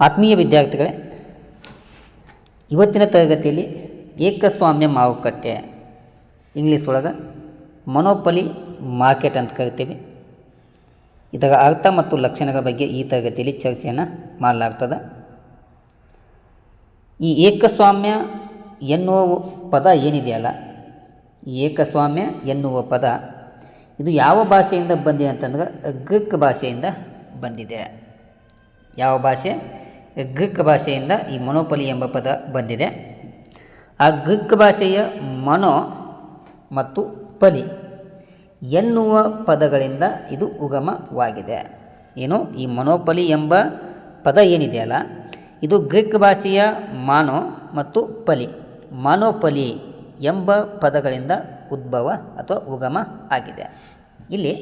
ಆತ್ಮೀಯ ವಿದ್ಯಾರ್ಥಿಗಳೇ, ಇವತ್ತಿನ ತರಗತಿಯಲ್ಲಿ ಏಕಸ್ವಾಮ್ಯ ಮಾರುಕಟ್ಟೆ ಇಂಗ್ಲೀಷ್ ಒಳಗೆ ಮನೋಪಲಿ ಮಾರ್ಕೆಟ್ ಅಂತ ಕರಿತೀವಿ. ಇದರ ಅರ್ಥ ಮತ್ತು ಲಕ್ಷಣಗಳ ಬಗ್ಗೆ ಈ ತರಗತಿಯಲ್ಲಿ ಚರ್ಚೆಯನ್ನು ಮಾಡಲಾಗ್ತದೆ. ಈ ಏಕಸ್ವಾಮ್ಯ ಎನ್ನುವ ಪದ ಏನಿದೆಯಲ್ಲ ಏಕಸ್ವಾಮ್ಯ ಎನ್ನುವ ಪದ ಇದು ಯಾವ ಭಾಷೆಯಿಂದ ಬಂದಿದೆ ಅಂತಂದ್ರೆ ಗ್ರೀಕ್ ಭಾಷೆಯಿಂದ ಬಂದಿದೆ. ಯಾವ ಭಾಷೆ? ಗ್ರೀಕ್ ಭಾಷೆಯಿಂದ ಈ ಮೊನೋಪಲಿ ಎಂಬ ಪದ ಬಂದಿದೆ. ಆ ಗ್ರಿಕ್ ಭಾಷೆಯ ಮನೋ ಮತ್ತು ಪಲಿ ಎನ್ನುವ ಪದಗಳಿಂದ ಇದು ಉಗಮವಾಗಿದೆ. ಏನು? ಈ ಮೊನೋಪಲಿ ಎಂಬ ಪದ ಏನಿದೆಯಲ್ಲ, ಇದು ಗ್ರಿಕ್ ಭಾಷೆಯ ಮಾನೋ ಮತ್ತು ಪಲಿ. ಮಾನೋಪಲಿ ಎಂಬ ಪದಗಳಿಂದ ಉದ್ಭವ ಅಥವಾ ಉಗಮ ಆಗಿದೆ. ಇಲ್ಲಿ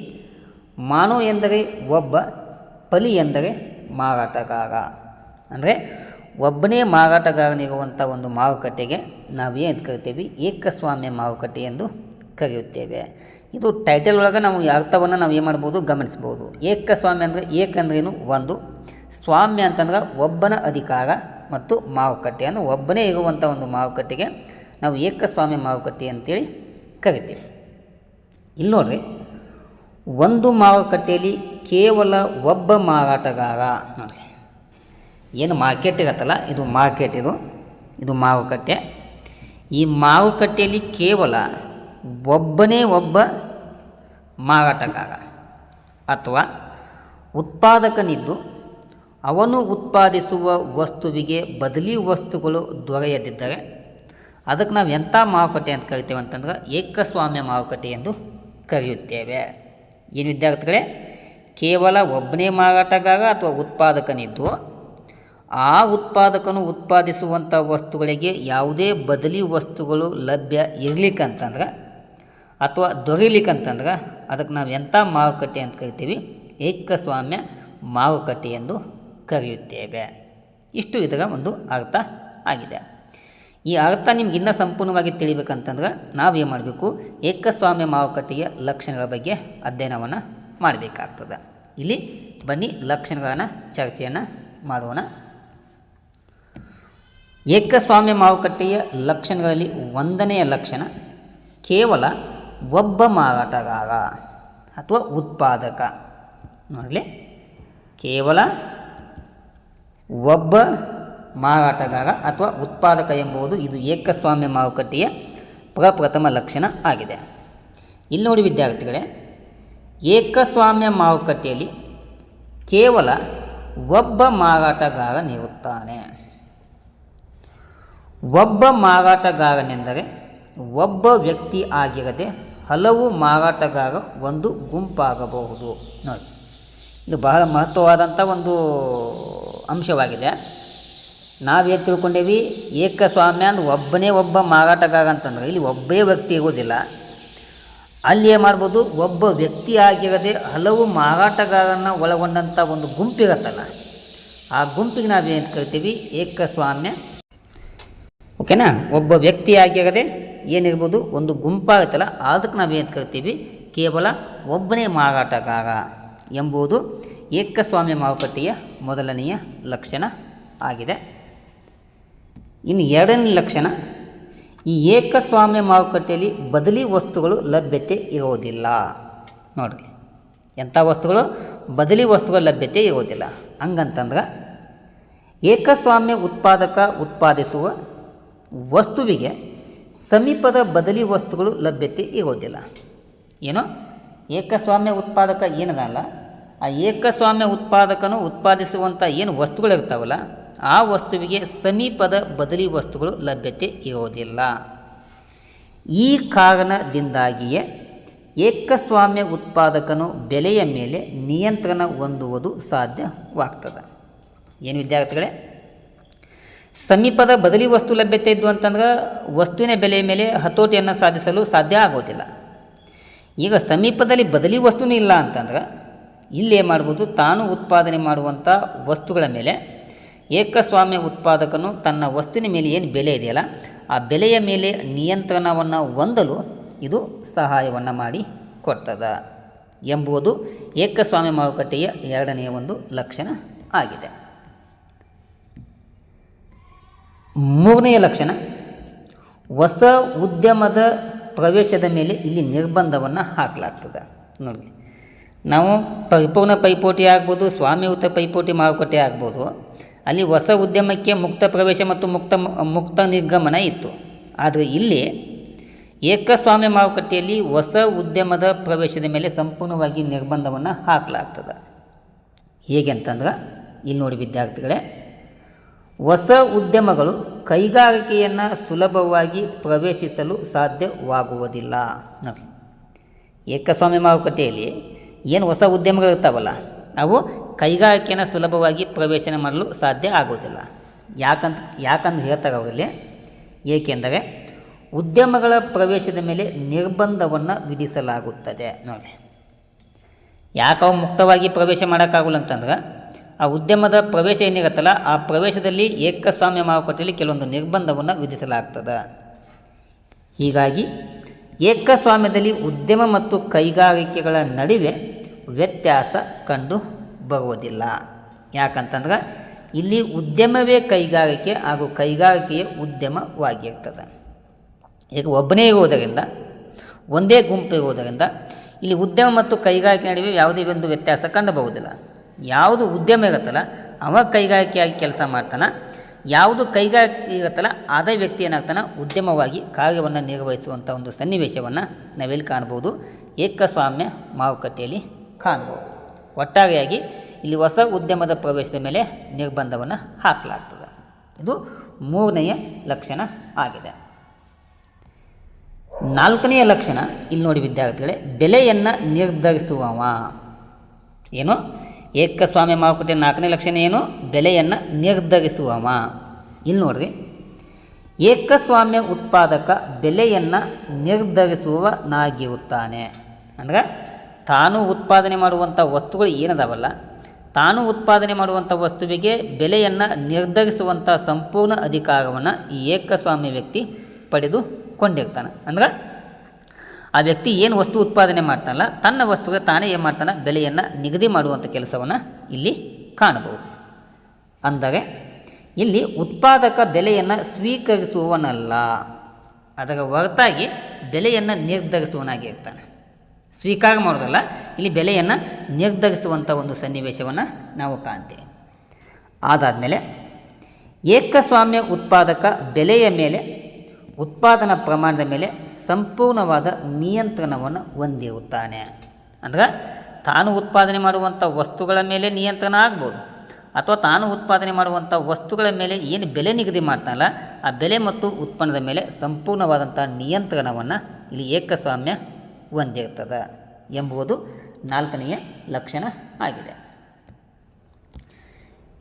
ಮಾನೋ ಎಂದರೆ ಒಬ್ಬ, ಪಲಿ ಎಂದರೆ ಮಾರಾಟಗಾರ. ಅಂದರೆ ಒಬ್ಬನೇ ಮಾರಾಟಗಾರನಿರುವಂಥ ಒಂದು ಮಾರುಕಟ್ಟೆಗೆ ನಾವೇನು ಕರಿತೀವಿ? ಏಕಸ್ವಾಮ್ಯ ಮಾರುಕಟ್ಟೆ ಎಂದು ಕರೆಯುತ್ತೇವೆ. ಇದು ಟೈಟಲ್ ಒಳಗೆ ನಾವು ಅರ್ಥವನ್ನು ನಾವು ಏನು ಮಾಡ್ಬೋದು? ಗಮನಿಸ್ಬೋದು. ಏಕಸ್ವಾಮ್ಯ ಅಂದರೆ ಏಕಂದ್ರೇನು ಒಂದು. ಸ್ವಾಮ್ಯ ಅಂತಂದ್ರೆ ಒಬ್ಬನ ಅಧಿಕಾರ ಮತ್ತು ಮಾರುಕಟ್ಟೆ. ಅಂದರೆ ಒಬ್ಬನೇ ಇರುವಂಥ ಒಂದು ಮಾರುಕಟ್ಟೆಗೆ ನಾವು ಏಕಸ್ವಾಮ್ಯ ಮಾರುಕಟ್ಟೆ ಅಂತೇಳಿ ಕರಿತೀವಿ. ಇಲ್ಲಿ ನೋಡ್ರಿ, ಒಂದು ಮಾರುಕಟ್ಟೆಯಲ್ಲಿ ಕೇವಲ ಒಬ್ಬ ಮಾರಾಟಗಾರ. ನೋಡ್ರಿ. ಏನು ಮಾರ್ಕೆಟ್ ಇರತ್ತಲ್ಲ, ಇದು ಮಾರ್ಕೆಟ್ ಇದು ಇದು ಮಾರುಕಟ್ಟೆ ಈ ಮಾರುಕಟ್ಟೆಯಲ್ಲಿ ಕೇವಲ ಒಬ್ಬನೇ ಒಬ್ಬ ಮಾರಾಟಗಾರ ಅಥವಾ ಉತ್ಪಾದಕನಿದ್ದು, ಅವನು ಉತ್ಪಾದಿಸುವ ವಸ್ತುವಿಗೆ ಬದಲಿ ವಸ್ತುಗಳು ದೊರೆಯದಿದ್ದರೆ, ಅದಕ್ಕೆ ನಾವು ಎಂಥ ಮಾರುಕಟ್ಟೆ ಅಂತ ಕರಿತೇವೆ ಅಂತಂದ್ರೆ ಏಕಸ್ವಾಮ್ಯ ಮಾರುಕಟ್ಟೆ ಎಂದು ಕರೆಯುತ್ತೇವೆ. ಏನು ವಿದ್ಯಾರ್ಥಿಗಳೇ, ಕೇವಲ ಒಬ್ಬನೇ ಮಾರಾಟಗಾರ ಅಥವಾ ಉತ್ಪಾದಕನಿದ್ದು ಆ ಉತ್ಪಾದಕನು ಉತ್ಪಾದಿಸುವಂಥ ವಸ್ತುಗಳಿಗೆ ಯಾವುದೇ ಬದಲಿ ವಸ್ತುಗಳು ಲಭ್ಯ ಇರಲಿಕ್ಕಂತಂದ್ರೆ ಅಥವಾ ದೊರೀಲಿಕ್ಕಂತಂದ್ರೆ ಅದಕ್ಕೆ ನಾವು ಎಂಥ ಮಾರುಕಟ್ಟೆ ಅಂತ ಕರಿತೀವಿ? ಏಕಸ್ವಾಮ್ಯ ಮಾರುಕಟ್ಟೆ ಎಂದು ಕರೆಯುತ್ತೇವೆ. ಇಷ್ಟು ಇದರ ಒಂದು ಅರ್ಥ ಆಗಿದೆ. ಈ ಅರ್ಥ ನಿಮ್ಗೆ ಇನ್ನೂ ಸಂಪೂರ್ಣವಾಗಿ ತಿಳಿಬೇಕಂತಂದ್ರೆ ನಾವೇನು ಮಾಡಬೇಕು? ಏಕಸ್ವಾಮ್ಯ ಮಾರುಕಟ್ಟೆಯ ಲಕ್ಷಣಗಳ ಬಗ್ಗೆ ಅಧ್ಯಯನವನ್ನು ಮಾಡಬೇಕಾಗ್ತದೆ. ಇಲ್ಲಿ ಬನ್ನಿ ಲಕ್ಷಣಗಳನ್ನು ಚರ್ಚೆಯನ್ನು ಮಾಡೋಣ. ಏಕಸ್ವಾಮ್ಯ ಮಾರುಕಟ್ಟೆಯ ಲಕ್ಷಣಗಳಲ್ಲಿ ಒಂದನೆಯ ಲಕ್ಷಣ ಕೇವಲ ಒಬ್ಬ ಮಾರಾಟಗಾರ ಅಥವಾ ಉತ್ಪಾದಕ. ನೋಡಲಿ. ಕೇವಲ ಒಬ್ಬ ಮಾರಾಟಗಾರ ಅಥವಾ ಉತ್ಪಾದಕ ಎಂಬುದು ಇದು ಏಕಸ್ವಾಮ್ಯ ಮಾರುಕಟ್ಟೆಯ ಪ್ರಪ್ರಥಮ ಲಕ್ಷಣ ಆಗಿದೆ. ಇಲ್ಲಿ ನೋಡಿ ವಿದ್ಯಾರ್ಥಿಗಳೇ, ಏಕಸ್ವಾಮ್ಯ ಮಾರುಕಟ್ಟೆಯಲ್ಲಿ ಕೇವಲ ಒಬ್ಬ ಮಾರಾಟಗಾರನಿರುತ್ತಾನೆ ಒಬ್ಬ ಮಾರಾಟಗಾರನೆಂದರೆ ಒಬ್ಬ ವ್ಯಕ್ತಿ ಆಗಿರದೆ ಹಲವು ಮಾರಾಟಗಾರ ಒಂದು ಗುಂಪಾಗಬಹುದು. ನೋಡಿ, ಇದು ಬಹಳ ಮಹತ್ವವಾದಂಥ ಒಂದು ಅಂಶವಾಗಿದೆ. ನಾವೇನು ತಿಳ್ಕೊಂಡೇವಿ, ಏಕಸ್ವಾಮ್ಯ ಅಂದ್ರೆ ಒಬ್ಬನೇ ಒಬ್ಬ ಮಾರಾಟಗಾರ ಅಂತಂದರೆ ಇಲ್ಲಿ ಒಬ್ಬೇ ವ್ಯಕ್ತಿ ಇರೋದಿಲ್ಲ ಅಲ್ಲಿ ಏನು ಮಾಡ್ಬೋದು, ಒಬ್ಬ ವ್ಯಕ್ತಿ ಆಗಿರದೆ ಹಲವು ಮಾರಾಟಗಾರನ ಒಳಗೊಂಡಂಥ ಒಂದು ಗುಂಪಿರುತ್ತಲ್ಲ. ಆ ಗುಂಪಿಗೆ ನಾವೇನು ಕರಿತೀವಿ, ಏಕಸ್ವಾಮ್ಯ ಓಕೆನಾ? ಒಬ್ಬ ವ್ಯಕ್ತಿ ಆಗಿರದೆ ಏನಿರ್ಬೋದು, ಒಂದು ಗುಂಪಾಗುತ್ತಲ್ಲ ಅದಕ್ಕೆ ನಾವು ಏನು ಕರಿತೀವಿ? ಕೇವಲ ಒಬ್ಬನೇ ಮಾರಾಟಗಾರ ಎಂಬುದು ಏಕಸ್ವಾಮ್ಯ ಮಾರುಕಟ್ಟೆಯ ಮೊದಲನೆಯ ಲಕ್ಷಣ ಆಗಿದೆ. ಇನ್ನು ಎರಡನೇ ಲಕ್ಷಣ, ಈ ಏಕಸ್ವಾಮ್ಯ ಮಾರುಕಟ್ಟೆಯಲ್ಲಿ ಬದಲಿ ವಸ್ತುಗಳು ಲಭ್ಯತೆ ಇರೋದಿಲ್ಲ. ನೋಡಿರಿ, ಎಂಥ ವಸ್ತುಗಳು? ಬದಲಿ ವಸ್ತುಗಳ ಲಭ್ಯತೆ ಇರೋದಿಲ್ಲ. ಹಂಗಂತಂದ್ರೆ ಏಕಸ್ವಾಮ್ಯ ಉತ್ಪಾದಕ ಉತ್ಪಾದಿಸುವ ವಸ್ತುವಿಗೆ ಸಮೀಪದ ಬದಲಿ ವಸ್ತುಗಳು ಲಭ್ಯತೆ ಇರೋದಿಲ್ಲ. ಏನೋ? ಏಕಸ್ವಾಮ್ಯ ಉತ್ಪಾದಕ ಏನದಲ್ಲ? ಆ ಏಕಸ್ವಾಮ್ಯ ಉತ್ಪಾದಕನು ಉತ್ಪಾದಿಸುವಂಥ ಏನು ವಸ್ತುಗಳಿರ್ತಾವಲ್ಲ, ಆ ವಸ್ತುವಿಗೆ ಸಮೀಪದ ಬದಲಿ ವಸ್ತುಗಳು ಲಭ್ಯತೆ ಇರೋದಿಲ್ಲ. ಈ ಕಾರಣದಿಂದಾಗಿಯೇ ಏಕಸ್ವಾಮ್ಯ ಉತ್ಪಾದಕನು ಬೆಲೆಯ ಮೇಲೆ ನಿಯಂತ್ರಣ ಹೊಂದುವುದು ಸಾಧ್ಯವಾಗ್ತದೆ. ಏನು ವಿದ್ಯಾರ್ಥಿಗಳೇ? ಸಮೀಪದ ಬದಲಿ ವಸ್ತು ಲಭ್ಯತೆ ಇದ್ದು ಅಂತಂದ್ರೆ ವಸ್ತುವಿನ ಬೆಲೆಯ ಮೇಲೆ ಹತೋಟಿಯನ್ನು ಸಾಧಿಸಲು ಸಾಧ್ಯ ಆಗೋದಿಲ್ಲ. ಈಗ ಸಮೀಪದಲ್ಲಿ ಬದಲಿ ವಸ್ತುನೂ ಇಲ್ಲ ಅಂತಂದ್ರೆ ಇಲ್ಲಿ ಏನು ಮಾಡ್ಬೋದು, ತಾನು ಉತ್ಪಾದನೆ ಮಾಡುವಂಥ ವಸ್ತುಗಳ ಮೇಲೆ ಏಕಸ್ವಾಮ್ಯ ಉತ್ಪಾದಕನು ತನ್ನ ವಸ್ತುವಿನ ಮೇಲೆ ಏನು ಬೆಲೆ ಇದೆಯಲ್ಲ, ಆ ಬೆಲೆಯ ಮೇಲೆ ನಿಯಂತ್ರಣವನ್ನು ಹೊಂದಲು ಇದು ಸಹಾಯವನ್ನು ಮಾಡಿ ಕೊಡ್ತದೆ ಎಂಬುದು ಏಕಸ್ವಾಮ್ಯ ಮಾರುಕಟ್ಟೆಯ ಎರಡನೆಯ ಒಂದು ಲಕ್ಷಣ ಆಗಿದೆ. ಮೂರನೆಯ ಲಕ್ಷಣ, ಹೊಸ ಉದ್ಯಮದ ಪ್ರವೇಶದ ಮೇಲೆ ಇಲ್ಲಿ ನಿರ್ಬಂಧವನ್ನು ಹಾಕಲಾಗ್ತದೆ. ನೋಡಿ, ನಾವು ಪರಿಪೂರ್ಣ ಪೈಪೋಟಿ ಆಗ್ಬೋದು ಸ್ವಾಮಿಯುತ ಪೈಪೋಟಿ ಮಾರುಕಟ್ಟೆ ಆಗ್ಬೋದು, ಅಲ್ಲಿ ಹೊಸ ಉದ್ಯಮಕ್ಕೆ ಮುಕ್ತ ಪ್ರವೇಶ ಮತ್ತು ಮುಕ್ತ ಮುಕ್ತ ನಿರ್ಗಮನ ಇತ್ತು. ಆದರೆ ಇಲ್ಲಿ ಏಕಸ್ವಾಮ್ಯ ಮಾರುಕಟ್ಟೆಯಲ್ಲಿ ಹೊಸ ಉದ್ಯಮದ ಪ್ರವೇಶದ ಮೇಲೆ ಸಂಪೂರ್ಣವಾಗಿ ನಿರ್ಬಂಧವನ್ನು ಹಾಕಲಾಗ್ತದೆ. ಹೇಗೆ ಅಂತಂದ್ರೆ, ಇಲ್ಲಿ ನೋಡಿ ವಿದ್ಯಾರ್ಥಿಗಳೇ ಹೊಸ ಉದ್ಯಮಗಳು ಕೈಗಾರಿಕೆಯನ್ನು ಸುಲಭವಾಗಿ ಪ್ರವೇಶಿಸಲು ಸಾಧ್ಯವಾಗುವುದಿಲ್ಲ. ನೋಡಿ ಏಕಸ್ವಾಮ್ಯ ಮಾರುಕಟ್ಟೆಯಲ್ಲಿ ಏನು ಹೊಸ ಉದ್ಯಮಗಳು ಇರ್ತಾವಲ್ಲ, ಅವು ಕೈಗಾರಿಕೆಯನ್ನು ಸುಲಭವಾಗಿ ಪ್ರವೇಶನ ಮಾಡಲು ಸಾಧ್ಯ ಆಗೋದಿಲ್ಲ ಯಾಕಂತ ಯಾಕಂತ ಹೇಳ್ತಾರೆ ಅವರಲ್ಲಿ? ಏಕೆಂದರೆ ಉದ್ಯಮಗಳ ಪ್ರವೇಶದ ಮೇಲೆ ನಿರ್ಬಂಧವನ್ನು ವಿಧಿಸಲಾಗುತ್ತದೆ. ನೋಡಿ ಯಾಕೆ ಅವು ಮುಕ್ತವಾಗಿ ಪ್ರವೇಶ ಮಾಡೋಕ್ಕಾಗಲ್ಲ ಅಂತಂದ್ರೆ ಆ ಉದ್ಯಮದ ಪ್ರವೇಶ ಏನಿರುತ್ತಲ್ಲ, ಆ ಪ್ರವೇಶದಲ್ಲಿ ಏಕಸ್ವಾಮ್ಯ ಮಾರುಕಟ್ಟೆಯಲ್ಲಿ ಕೆಲವೊಂದು ನಿರ್ಬಂಧವನ್ನು ವಿಧಿಸಲಾಗ್ತದೆ. ಹೀಗಾಗಿ ಏಕಸ್ವಾಮ್ಯದಲ್ಲಿ ಉದ್ಯಮ ಮತ್ತು ಕೈಗಾರಿಕೆಗಳ ನಡುವೆ ವ್ಯತ್ಯಾಸ ಕಂಡು ಬರುವುದಿಲ್ಲ. ಯಾಕಂತಂದ್ರೆ ಇಲ್ಲಿ ಉದ್ಯಮವೇ ಕೈಗಾರಿಕೆ ಹಾಗೂ ಕೈಗಾರಿಕೆಯೇ ಉದ್ಯಮವಾಗಿರ್ತದೆ. ಈಗ ಒಬ್ಬನೇ ಇರುವುದರಿಂದ, ಒಂದೇ ಗುಂಪು ಇರುವುದರಿಂದ, ಇಲ್ಲಿ ಉದ್ಯಮ ಮತ್ತು ಕೈಗಾರಿಕೆ ನಡುವೆ ಯಾವುದೇ ಒಂದು ವ್ಯತ್ಯಾಸ ಕಂಡುಬರುವುದಿಲ್ಲ ಯಾವುದು ಉದ್ಯಮ ಇರುತ್ತಲ್ಲ, ಅವ ಕೈಗಾರಿಕೆಯಾಗಿ ಕೆಲಸ ಮಾಡ್ತಾನೆ, ಯಾವುದು ಕೈಗಾರಿಕೆ ಇರುತ್ತಲ್ಲ, ಅದೇ ವ್ಯಕ್ತಿ ಏನಾಗ್ತಾನೆ, ಉದ್ಯಮವಾಗಿ ಕಾರ್ಯವನ್ನು ನಿರ್ವಹಿಸುವಂಥ ಒಂದು ಸನ್ನಿವೇಶವನ್ನು ನಾವೆಲ್ಲಿ ಕಾಣ್ಬೋದು ಏಕಸ್ವಾಮ್ಯ ಮಾರುಕಟ್ಟೆಯಲ್ಲಿ ಕಾಣ್ಬೋದು ಒಟ್ಟಾರೆಯಾಗಿ ಇಲ್ಲಿ ಹೊಸ ಉದ್ಯಮದ ಪ್ರವೇಶದ ಮೇಲೆ ನಿರ್ಬಂಧವನ್ನು ಹಾಕಲಾಗ್ತದೆ. ಇದು ಮೂರನೆಯ ಲಕ್ಷಣ ಆಗಿದೆ. ನಾಲ್ಕನೆಯ ಲಕ್ಷಣ ಇಲ್ಲಿ ನೋಡಿ ವಿದ್ಯಾರ್ಥಿಗಳೇ, ಬೆಲೆಯನ್ನು ನಿರ್ಧರಿಸುವವ. ಏನು? ಏಕಸ್ವಾಮ್ಯ ಮಾರುಕಟ್ಟೆ ನಾಲ್ಕನೇ ಲಕ್ಷಣ ಏನು? ಬೆಲೆಯನ್ನು ನಿರ್ಧರಿಸುವವ. ಇಲ್ಲಿ ನೋಡ್ರಿ. ಏಕಸ್ವಾಮ್ಯ ಉತ್ಪಾದಕ ಬೆಲೆಯನ್ನು ನಿರ್ಧರಿಸುವನಾಗಿರುತ್ತಾನೆ ಅಂದ್ರೆ ತಾನು ಉತ್ಪಾದನೆ ಮಾಡುವಂಥ ವಸ್ತುಗಳು ಏನದಾವಲ್ಲ? ತಾನು ಉತ್ಪಾದನೆ ಮಾಡುವಂಥ ವಸ್ತುವಿಗೆ ಬೆಲೆಯನ್ನು ನಿರ್ಧರಿಸುವಂಥ ಸಂಪೂರ್ಣ ಅಧಿಕಾರವನ್ನು ಈ ಏಕಸ್ವಾಮ್ಯ ವ್ಯಕ್ತಿ ಪಡೆದುಕೊಂಡಿರ್ತಾನೆ. ಅಂದ್ರೆ ಆ ವ್ಯಕ್ತಿ ಏನು ವಸ್ತು ಉತ್ಪಾದನೆ ಮಾಡ್ತಾನಲ್ಲ, ತನ್ನ ವಸ್ತುಗೆ ತಾನೇ ಏನು ಮಾಡ್ತಾನೆ? ಬೆಲೆಯನ್ನು ನಿಗದಿ ಮಾಡುವಂಥ ಕೆಲಸವನ್ನು ಇಲ್ಲಿ ಕಾಣಬಹುದು. ಅಂದರೆ ಇಲ್ಲಿ ಉತ್ಪಾದಕ ಬೆಲೆಯನ್ನು ಸ್ವೀಕರಿಸುವವನಲ್ಲ. ಅದರ ಹೊರತಾಗಿ ಬೆಲೆಯನ್ನು ನಿರ್ಧರಿಸುವನಾಗಿರ್ತಾನೆ ಸ್ವೀಕಾರ ಮಾಡೋದಲ್ಲ, ಇಲ್ಲಿ ಬೆಲೆಯನ್ನು ನಿರ್ಧರಿಸುವಂಥ ಒಂದು ಸನ್ನಿವೇಶವನ್ನು ನಾವು ಕಾಣ್ತೇವೆ. ಅದಾದಮೇಲೆ ಏಕಸ್ವಾಮ್ಯ ಉತ್ಪಾದಕ ಬೆಲೆಯ ಮೇಲೆ ಉತ್ಪಾದನಾ ಪ್ರಮಾಣದ ಮೇಲೆ ಸಂಪೂರ್ಣವಾದ ನಿಯಂತ್ರಣವನ್ನು ಹೊಂದಿರುತ್ತಾನೆ. ಅಂದ್ರೆ ತಾನು ಉತ್ಪಾದನೆ ಮಾಡುವಂಥ ವಸ್ತುಗಳ ಮೇಲೆ ನಿಯಂತ್ರಣ ಆಗ್ಬೋದು. ಅಥವಾ ತಾನು ಉತ್ಪಾದನೆ ಮಾಡುವಂಥ ವಸ್ತುಗಳ ಮೇಲೆ ಏನು ಬೆಲೆ ನಿಗದಿ ಮಾಡ್ತಾನಲ್ಲ, ಆ ಬೆಲೆ ಮತ್ತು ಉತ್ಪನ್ನದ ಮೇಲೆ ಸಂಪೂರ್ಣವಾದಂಥ ನಿಯಂತ್ರಣವನ್ನು ಇಲ್ಲಿ ಏಕಸ್ವಾಮ್ಯ ಹೊಂದಿರ್ತದೆ ಎಂಬುದು ನಾಲ್ಕನೆಯ ಲಕ್ಷಣ ಆಗಿದೆ.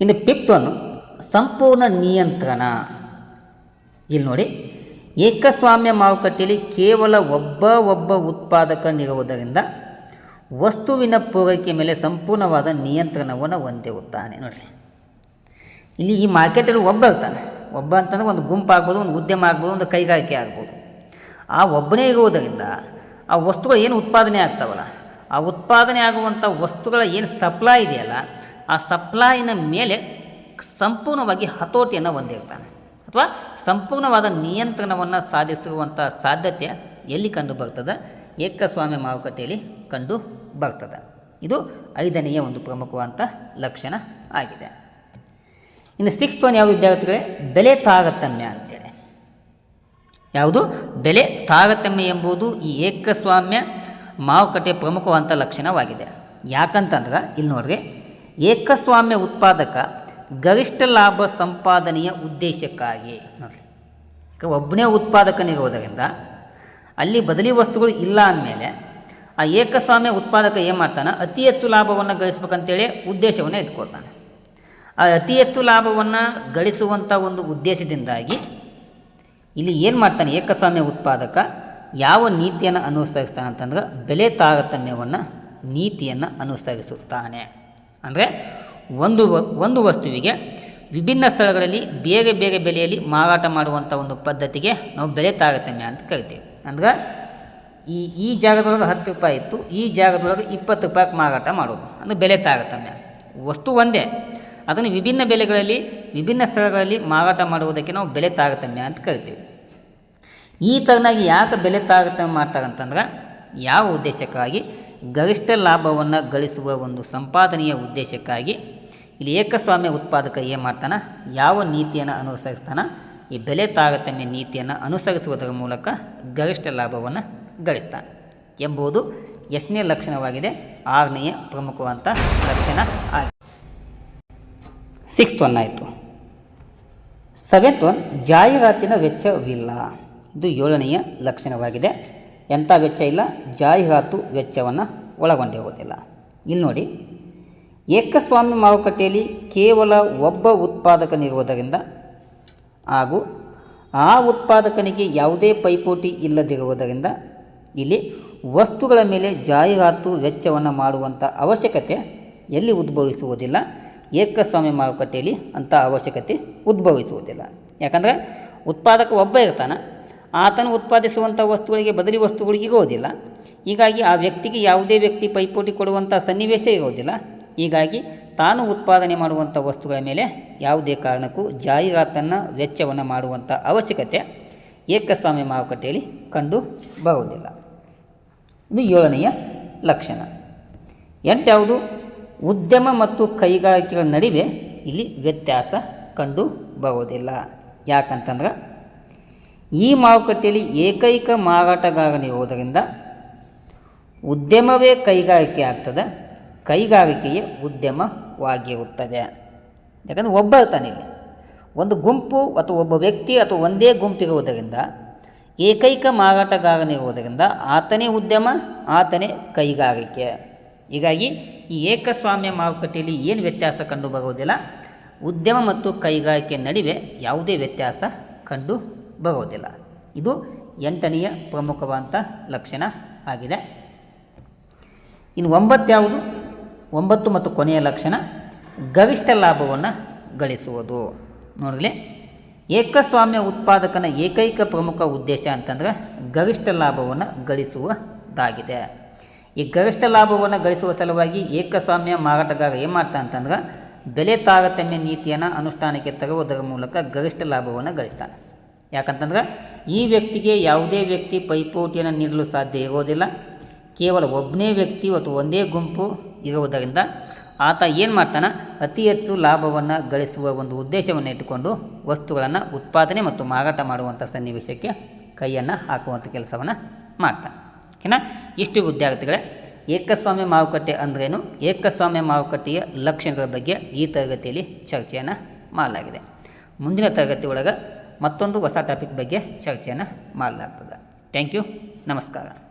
ಇನ್ನು ಪಿಪ್ಪನ್ನು ಒಂದು ಸಂಪೂರ್ಣ ನಿಯಂತ್ರಣ. ಇಲ್ಲಿ ನೋಡಿ. ಏಕಸ್ವಾಮ್ಯ ಮಾರುಕಟ್ಟೆಯಲ್ಲಿ ಕೇವಲ ಒಬ್ಬ ಒಬ್ಬ ಉತ್ಪಾದಕನಿರುವುದರಿಂದ ವಸ್ತುವಿನ ಪೂರೈಕೆ ಮೇಲೆ ಸಂಪೂರ್ಣವಾದ ನಿಯಂತ್ರಣವನ್ನು ಹೊಂದಿರುತ್ತಾನೆ. ನೋಡಿರಿ. ಇಲ್ಲಿ ಈ ಮಾರ್ಕೆಟಲ್ಲಿ ಒಬ್ಬ ಇರ್ತಾನೆ. ಒಬ್ಬ ಅಂತಂದ್ರೆ ಒಂದು ಗುಂಪು ಆಗ್ಬೋದು ಒಂದು ಉದ್ಯಮ ಆಗ್ಬೋದು, ಒಂದು ಕೈಗಾರಿಕೆ ಆಗ್ಬೋದು. ಆ ಒಬ್ಬನೇ ಇರುವುದರಿಂದ ಆ ವಸ್ತುಗಳು ಏನು ಉತ್ಪಾದನೆ ಆಗ್ತಾವಲ್ಲ? ಆ ಉತ್ಪಾದನೆ ಆಗುವಂಥ ವಸ್ತುಗಳ ಏನು ಸಪ್ಲೈ ಇದೆಯಲ್ಲ, ಆ ಸಪ್ಲೈನ ಮೇಲೆ ಸಂಪೂರ್ಣವಾಗಿ ಹತೋಟಿಯನ್ನು ಹೊಂದಿರ್ತಾನೆ. ಅಥವಾ ಸಂಪೂರ್ಣವಾದ ನಿಯಂತ್ರಣವನ್ನು ಸಾಧಿಸುವಂಥ ಸಾಧ್ಯತೆ ಎಲ್ಲಿ ಕಂಡು ಬರ್ತದೆ? ಏಕಸ್ವಾಮ್ಯ ಮಾರುಕಟ್ಟೆಯಲ್ಲಿ ಕಂಡು ಬರ್ತದೆ. ಇದು ಐದನೆಯ ಒಂದು ಪ್ರಮುಖವಾದಂಥ ಲಕ್ಷಣ ಆಗಿದೆ. ಇನ್ನು ಸಿಕ್ಸ್ತ್ ಒನ್ ಯಾವ ವಿದ್ಯಾರ್ಥಿಗಳೇ? ಬೆಲೆ ತಾರತಮ್ಯ ಅಂತೇಳಿ. ಯಾವುದು? ಬೆಲೆ ತಾರತಮ್ಯ ಎಂಬುದು ಈ ಏಕಸ್ವಾಮ್ಯ ಮಾರುಕಟ್ಟೆಯ ಪ್ರಮುಖವಾದಂಥ ಲಕ್ಷಣವಾಗಿದೆ. ಯಾಕಂತಂದ್ರೆ ಇಲ್ಲಿ ನೋಡ್ರಿ ಏಕಸ್ವಾಮ್ಯ ಉತ್ಪಾದಕ ಗರಿಷ್ಠ ಲಾಭ ಸಂಪಾದನೆಯ ಉದ್ದೇಶಕ್ಕಾಗಿ. ನೋಡಿರಿ. ಒಬ್ಬನೇ ಉತ್ಪಾದಕನಿರೋದರಿಂದ ಅಲ್ಲಿ ಬದಲಿ ವಸ್ತುಗಳು ಇಲ್ಲ ಅಂದಮೇಲೆ ಆ ಏಕಸ್ವಾಮ್ಯ ಉತ್ಪಾದಕ ಏನು ಮಾಡ್ತಾನೆ? ಅತಿ ಹೆಚ್ಚು ಲಾಭವನ್ನು ಗಳಿಸ್ಬೇಕಂತೇಳಿ ಉದ್ದೇಶವನ್ನು ಎತ್ಕೋತಾನೆ ಆ ಅತಿ ಹೆಚ್ಚು ಲಾಭವನ್ನು ಗಳಿಸುವಂಥ ಒಂದು ಉದ್ದೇಶದಿಂದಾಗಿ ಇಲ್ಲಿ ಏನು ಮಾಡ್ತಾನೆ? ಏಕಸ್ವಾಮ್ಯ ಉತ್ಪಾದಕ ಯಾವ ನೀತಿಯನ್ನು ಅನುಸರಿಸ್ತಾನೆ ಅಂತಂದ್ರೆ ಬೆಲೆ ತಾರತಮ್ಯವನ್ನು ನೀತಿಯನ್ನು ಅನುಸರಿಸುತ್ತಾನೆ. ಅಂದರೆ ಒಂದು ಒಂದು ವಸ್ತುವಿಗೆ ವಿಭಿನ್ನ ಸ್ಥಳಗಳಲ್ಲಿ ಬೇಗ ಬೇಗ ಬೆಲೆಯಲ್ಲಿ ಮಾರಾಟ ಮಾಡುವಂಥ ಒಂದು ಪದ್ಧತಿಗೆ ನಾವು ಬೆಲೆ ತಾರತಮ್ಯ ಅಂತ ಕರಿತೀವಿ. ಅಂದ್ರೆ ಈ ಈ ಜಾಗದೊಳಗೆ ಹತ್ತು ರೂಪಾಯಿ ಇತ್ತು, ಈ ಜಾಗದೊಳಗೆ ಇಪ್ಪತ್ತು ರೂಪಾಯಿಗೆ ಮಾರಾಟ ಮಾಡೋದು. ಅಂದರೆ ಬೆಲೆ ತಾರತಮ್ಯ ವಸ್ತು ಒಂದೇ. ಅದನ್ನು ವಿಭಿನ್ನ ಬೆಲೆಗಳಲ್ಲಿ, ವಿಭಿನ್ನ ಸ್ಥಳಗಳಲ್ಲಿ ಮಾರಾಟ ಮಾಡುವುದಕ್ಕೆ ನಾವು ಬೆಲೆ ತಾರತಮ್ಯ ಅಂತ ಕರಿತೀವಿ. ಈ ಥರನಾಗಿ ಯಾಕೆ ಬೆಲೆ ತಾರತಮ್ಯ ಮಾಡ್ತಾರಂತಂದ್ರೆ ಯಾವ ಉದ್ದೇಶಕ್ಕಾಗಿ? ಗರಿಷ್ಠ ಲಾಭವನ್ನು ಗಳಿಸುವ ಒಂದು ಸಂಪಾದನೆಯ ಉದ್ದೇಶಕ್ಕಾಗಿ ಇಲ್ಲಿ ಏಕಸ್ವಾಮ್ಯ ಉತ್ಪಾದಕ ಏನು ಮಾಡ್ತಾನೆ? ಯಾವ ನೀತಿಯನ್ನು ಅನುಸರಿಸ್ತಾನೆ? ಈ ಬೆಲೆ ತಾರತಮ್ಯ ನೀತಿಯನ್ನು ಅನುಸರಿಸುವುದರ ಮೂಲಕ ಗರಿಷ್ಠ ಲಾಭವನ್ನು ಗಳಿಸ್ತಾನೆ. ಎಂಬುದು ಎಷ್ಟನೇ ಲಕ್ಷಣವಾಗಿದೆ? ಆರನೆಯ ಪ್ರಮುಖವಂತ ಲಕ್ಷಣ ಆಗಿದೆ. ಸಿಕ್ಸ್ತ್ ಒನ್ ಆಯಿತು. ಸೆವೆಂತ್ ಒನ್ ಜಾಹೀರಾತಿನ ವೆಚ್ಚವಿಲ್ಲ. ಇದು ಏಳನೆಯ ಲಕ್ಷಣವಾಗಿದೆ. ಎಂಥ ವೆಚ್ಚ ಇಲ್ಲ? ಜಾಹೀರಾತು ವೆಚ್ಚವನ್ನು ಒಳಗೊಂಡಿರುವುದಿಲ್ಲ. ಇಲ್ಲಿ ನೋಡಿ. ಏಕಸ್ವಾಮ್ಯ ಮಾರುಕಟ್ಟೆಯಲ್ಲಿ ಕೇವಲ ಒಬ್ಬ ಉತ್ಪಾದಕನಿರುವುದರಿಂದ ಹಾಗೂ ಆ ಉತ್ಪಾದಕನಿಗೆ ಯಾವುದೇ ಪೈಪೋಟಿ ಇಲ್ಲದಿರುವುದರಿಂದ ಇಲ್ಲಿ ವಸ್ತುಗಳ ಮೇಲೆ ಜಾಹೀರಾತು ವೆಚ್ಚವನ್ನು ಮಾಡುವಂಥ ಅವಶ್ಯಕತೆ ಎಲ್ಲಿ ಉದ್ಭವಿಸುವುದಿಲ್ಲ. ಏಕಸ್ವಾಮ್ಯ ಮಾರುಕಟ್ಟೆಯಲ್ಲಿ ಅಂಥ ಅವಶ್ಯಕತೆ ಉದ್ಭವಿಸುವುದಿಲ್ಲ. ಯಾಕಂದರೆ ಉತ್ಪಾದಕ ಒಬ್ಬ ಇರ್ತಾನೆ, ಆತನು ಉತ್ಪಾದಿಸುವಂಥ ವಸ್ತುಗಳಿಗೆ ಬದಲಿ ವಸ್ತುಗಳಿಗೆ ಇರೋದಿಲ್ಲ ಹೀಗಾಗಿ ಆ ವ್ಯಕ್ತಿಗೆ ಯಾವುದೇ ವ್ಯಕ್ತಿ ಪೈಪೋಟಿ ಕೊಡುವಂಥ ಸನ್ನಿವೇಶ ಇರೋದಿಲ್ಲ ಹೀಗಾಗಿ ತಾನು ಉತ್ಪಾದನೆ ಮಾಡುವಂಥ ವಸ್ತುಗಳ ಮೇಲೆ ಯಾವುದೇ ಕಾರಣಕ್ಕೂ ಜಾಹೀರಾತನ್ನು ವೆಚ್ಚವನ್ನು ಮಾಡುವಂಥ ಅವಶ್ಯಕತೆ ಏಕಸ್ವಾಮ್ಯ ಮಾರುಕಟ್ಟೆಯಲ್ಲಿ ಕಂಡು ಬರುವುದಿಲ್ಲ. ಇದು ಏಳನೆಯ ಲಕ್ಷಣ. ಎಂಟ್ಯಾವುದು ಉದ್ಯಮ ಮತ್ತು ಕೈಗಾರಿಕೆಗಳ ನಡುವೆ ಇಲ್ಲಿ ವ್ಯತ್ಯಾಸ ಕಂಡು ಬರುವುದಿಲ್ಲ. ಯಾಕಂತಂದ್ರೆ, ಈ ಮಾರುಕಟ್ಟೆಯಲ್ಲಿ ಏಕೈಕ ಮಾರಾಟಗಾರನಿರುವುದರಿಂದ ಉದ್ಯಮವೇ ಕೈಗಾರಿಕೆ ಆಗ್ತದೆ ಕೈಗಾರಿಕೆಯೇ ಉದ್ಯಮವಾಗಿರುತ್ತದೆ. ಯಾಕಂದರೆ ಒಬ್ಬ ಇರ್ತಾನಿಲ್ಲಿ ಒಂದು ಗುಂಪು ಅಥವಾ ಒಬ್ಬ ವ್ಯಕ್ತಿ ಅಥವಾ ಒಂದೇ ಗುಂಪಿರುವುದರಿಂದ, ಏಕೈಕ ಮಾರಾಟಗಾರನಿರುವುದರಿಂದ ಆತನೇ ಉದ್ಯಮ, ಆತನೇ ಕೈಗಾರಿಕೆ. ಹೀಗಾಗಿ ಈ ಏಕಸ್ವಾಮ್ಯ ಮಾರುಕಟ್ಟೆಯಲ್ಲಿ ಏನು ವ್ಯತ್ಯಾಸ ಕಂಡು ಬರುವುದಿಲ್ಲ ಉದ್ಯಮ ಮತ್ತು ಕೈಗಾರಿಕೆ ನಡುವೆ ಯಾವುದೇ ವ್ಯತ್ಯಾಸ ಕಂಡು ಬರುವುದಿಲ್ಲ ಇದು ಎಂಟನೆಯ ಪ್ರಮುಖವಾದಂಥ ಲಕ್ಷಣ ಆಗಿದೆ. ಇನ್ನು ಒಂಬತ್ತು ಯಾವುದು? ಒಂಬತ್ತು ಮತ್ತು ಕೊನೆಯ ಲಕ್ಷಣ ಗರಿಷ್ಠ ಲಾಭವನ್ನು ಗಳಿಸುವುದು. ನೋಡಲಿ ಏಕಸ್ವಾಮ್ಯ ಉತ್ಪಾದಕನ ಏಕೈಕ ಪ್ರಮುಖ ಉದ್ದೇಶ ಅಂತಂದರೆ ಗರಿಷ್ಠ ಲಾಭವನ್ನು ಗಳಿಸುವುದಾಗಿದೆ. ಈ ಗರಿಷ್ಠ ಲಾಭವನ್ನು ಗಳಿಸುವ ಸಲುವಾಗಿ ಏಕಸ್ವಾಮ್ಯ ಮಾರಾಟಗಾರ ಏನು ಮಾಡ್ತಾ ಅಂತಂದ್ರೆ ಬೆಲೆ ತಾರತಮ್ಯ ನೀತಿಯನ್ನು ಅನುಷ್ಠಾನಕ್ಕೆ ತರುವುದರ ಮೂಲಕ ಗರಿಷ್ಠ ಲಾಭವನ್ನು ಗಳಿಸ್ತಾನೆ. ಯಾಕಂತಂದ್ರೆ ಈ ವ್ಯಕ್ತಿಗೆ ಯಾವುದೇ ವ್ಯಕ್ತಿ ಪೈಪೋಟಿಯನ್ನು ನೀಡಲು ಸಾಧ್ಯ ಇರೋದಿಲ್ಲ. ಕೇವಲ ಒಬ್ಬನೇ ವ್ಯಕ್ತಿ ಅಥವಾ ಒಂದೇ ಗುಂಪು ಇರುವುದರಿಂದ ಆತ ಏನು ಮಾಡ್ತಾನೆ? ಅತಿ ಹೆಚ್ಚು ಲಾಭವನ್ನು ಗಳಿಸುವ ಒಂದು ಉದ್ದೇಶವನ್ನು ಇಟ್ಟುಕೊಂಡು ವಸ್ತುಗಳನ್ನು ಉತ್ಪಾದನೆ ಮತ್ತು ಮಾರಾಟ ಮಾಡುವಂಥ ಸನ್ನಿವೇಶಕ್ಕೆ ಕೈಯನ್ನು ಹಾಕುವಂಥ ಕೆಲಸವನ್ನು ಮಾಡ್ತಾನೆ. ಓಕೆನಾ? ಇಷ್ಟು ವಿದ್ಯಾರ್ಥಿಗಳೇ, ಏಕಸ್ವಾಮ್ಯ ಮಾರುಕಟ್ಟೆ ಅಂದ್ರೇನು? ಏಕಸ್ವಾಮ್ಯ ಮಾರುಕಟ್ಟೆಯ ಲಕ್ಷಣಗಳ ಬಗ್ಗೆ ಈ ತರಗತಿಯಲ್ಲಿ ಚರ್ಚೆಯನ್ನು ಮಾಡಲಾಗಿದೆ. ಮುಂದಿನ ತರಗತಿ ಒಳಗೆ ಮತ್ತೊಂದು ಹೊಸ ಟಾಪಿಕ್ ಬಗ್ಗೆ ಚರ್ಚೆಯನ್ನು ಮಾಡಲಾಗ್ತದೆ. ಥ್ಯಾಂಕ್ ಯು ನಮಸ್ಕಾರ.